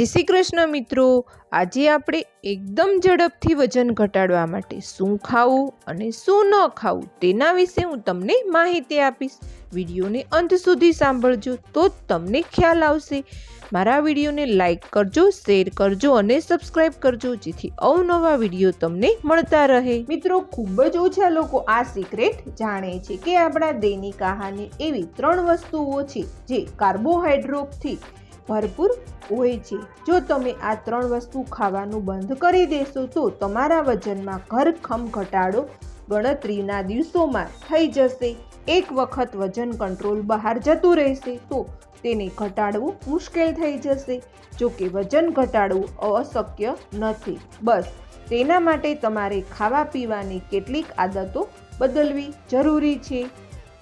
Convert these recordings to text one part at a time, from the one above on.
જય શ્રી કૃષ્ણ મિત્રો. આજે આપણે એકદમ ઝડપથી વજન ઘટાડવા માટે શું ખાવું અને શું ન ખાવું તેના વિશે હું તમને માહિતી આપીશ. વિડીયોને અંત સુધી સાંભળજો તો તમને ખ્યાલ આવશે. મારા વિડીયોને લાઈક કરજો, શેર કરજો અને સબસ્ક્રાઈબ કરજો જેથી અવનવા વીડિયો તમને મળતા રહે. મિત્રો, ખૂબ જ ઓછા લોકો આ સિક્રેટ જાણે છે કે આપણા દૈનિક આહારની એવી ત્રણ વસ્તુઓ છે જે કાર્બોહાઈડ્રેટથી ભરપૂર હોય છે. જો તમે આ ત્રણ વસ્તુ ખાવાનું બંધ કરી દેશો, તો તમારા વજનમાં ઘરખમ ઘટાડો ગણતરીના દિવસોમાં થઈ જશે. એક વખત વજન કંટ્રોલ બહાર જતું રહેશે, તો તેને ઘટાડવું મુશ્કેલ થઈ જશે. જો કે વજન ઘટાડવું અશક્ય નથી. બસ, તેના માટે તમારે ખાવા પીવાની કેટલીક આદતો બદલવી જરૂરી છે.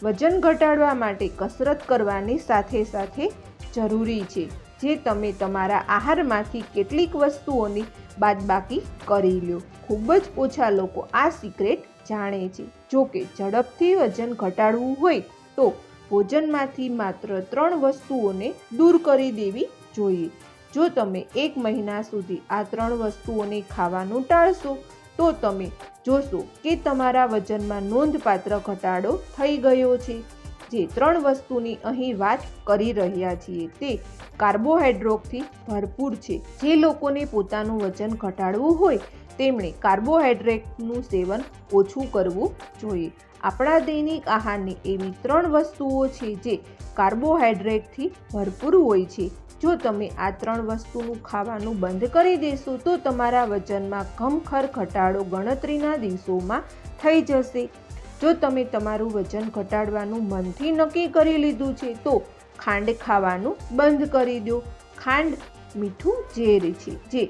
વજન ઘટાડવા માટે કસરત કરવાની સાથે સાથે જરૂરી છે, જે તમે તમારા આહારમાંથી કેટલીક વસ્તુઓની બાદબાકી કરી લો. ખૂબ જ ઓછા લોકો આ સિક્રેટ જાણે છે. જો કે ઝડપથી વજન ઘટાડવું હોય તો ભોજનમાંથી માત્ર ત્રણ વસ્તુઓને દૂર કરી દેવી જોઈએ. જો તમે એક મહિના સુધી આ ત્રણ વસ્તુઓને ખાવાનું ટાળશો, તો તમે જોશો કે તમારા વજનમાં નોંધપાત્ર ઘટાડો થઈ ગયો છે. જે ત્રણ વસ્તુની અહીં વાત કરી રહ્યા છીએ તે કાર્બોહાઈડ્રોટથી ભરપૂર છે. જે લોકોને પોતાનું વજન ઘટાડવું હોય, તેમણે કાર્બોહાઈડ્રેટનું સેવન ઓછું કરવું જોઈએ. આપણા દૈનિક આહારની એવી ત્રણ વસ્તુઓ છે જે કાર્બોહાઈડ્રેટથી ભરપૂર હોય છે. જો તમે આ ત્રણ વસ્તુનું ખાવાનું બંધ કરી દેશો, તો તમારા વજનમાં ખમખર ઘટાડો ગણતરીના દિવસોમાં થઈ જશે. જો તમે તમારું વજન ઘટાડવાનું મનથી નક્કી કરી લીધું છે, તો ખાંડ ખાવાનું બંધ કરી દો. ખાંડ મીઠું ઝેર છે, જે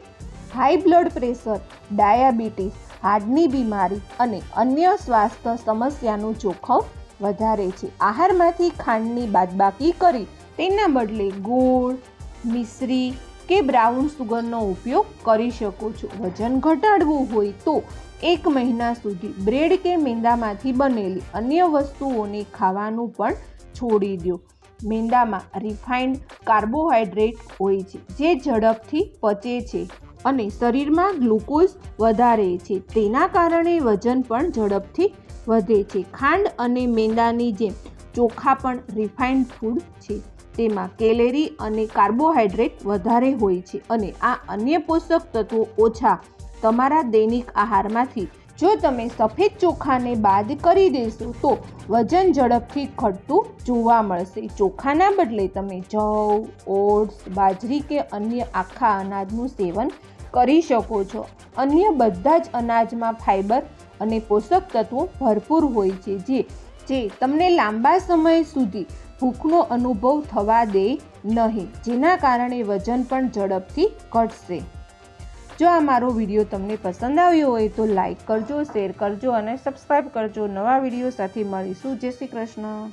હાઈ બ્લડ પ્રેશર, ડાયાબિટીસ હાર્ટની બીમારી અને અન્ય સ્વાસ્થ્ય સમસ્યાનું જોખમ વધારે છે. આહારમાંથી ખાંડની બાદબાકી કરી, તેના બદલે ગોળ, મિશ્રી કે બ્રાઉન સુગરનો ઉપયોગ કરી શકો છો. વજન ઘટાડવું હોય તો એક મહિના સુધી બ્રેડ કે મેંદામાંથી બનેલી અન્ય વસ્તુઓને ખાવાનું પણ છોડી દો. મેંદામાં રિફાઇન્ડ કાર્બોહાઈડ્રેટ હોય છે, જે ઝડપથી પચે છે અને શરીરમાં ગ્લુકોઝ વધારે છે. તેના કારણે વજન પણ ઝડપથી વધે છે. ખાંડ અને મેંદાની જેમ ચોખા પણ રિફાઇન્ડ ફૂડ છે. તેમાં કેલેરી અને કાર્બોહાઈડ્રેટ વધારે હોય છે અને આ અન્ય પોષક તત્વો ઓછા તમારા દૈનિક આહારમાંથી. જો તમે સફેદ ચોખાને બાદ કરી દેશો, તો વજન ઝડપથી ઘટતું જોવા મળશે. ચોખાના બદલે તમે જવ, ઓટ્સ, બાજરી કે અન્ય આખા અનાજનું સેવન કરી શકો છો. અન્ય બધા જ અનાજમાં ફાઇબર અને પોષક તત્વો ભરપૂર હોય છે, જે જે તમને લાંબા સમય સુધી ભૂખનો અનુભવ થવા દે નહીં, જેના કારણે વજન પણ ઝડપથી ઘટશે. જો આ મારો વીડિયો તમને પસંદ આવ્યો હોય તો લાઈક કરજો, શેર કરજો અને સબસ્ક્રાઈબ કરજો. નવા વીડિયો સાથે મળીશું. જય શ્રી કૃષ્ણ.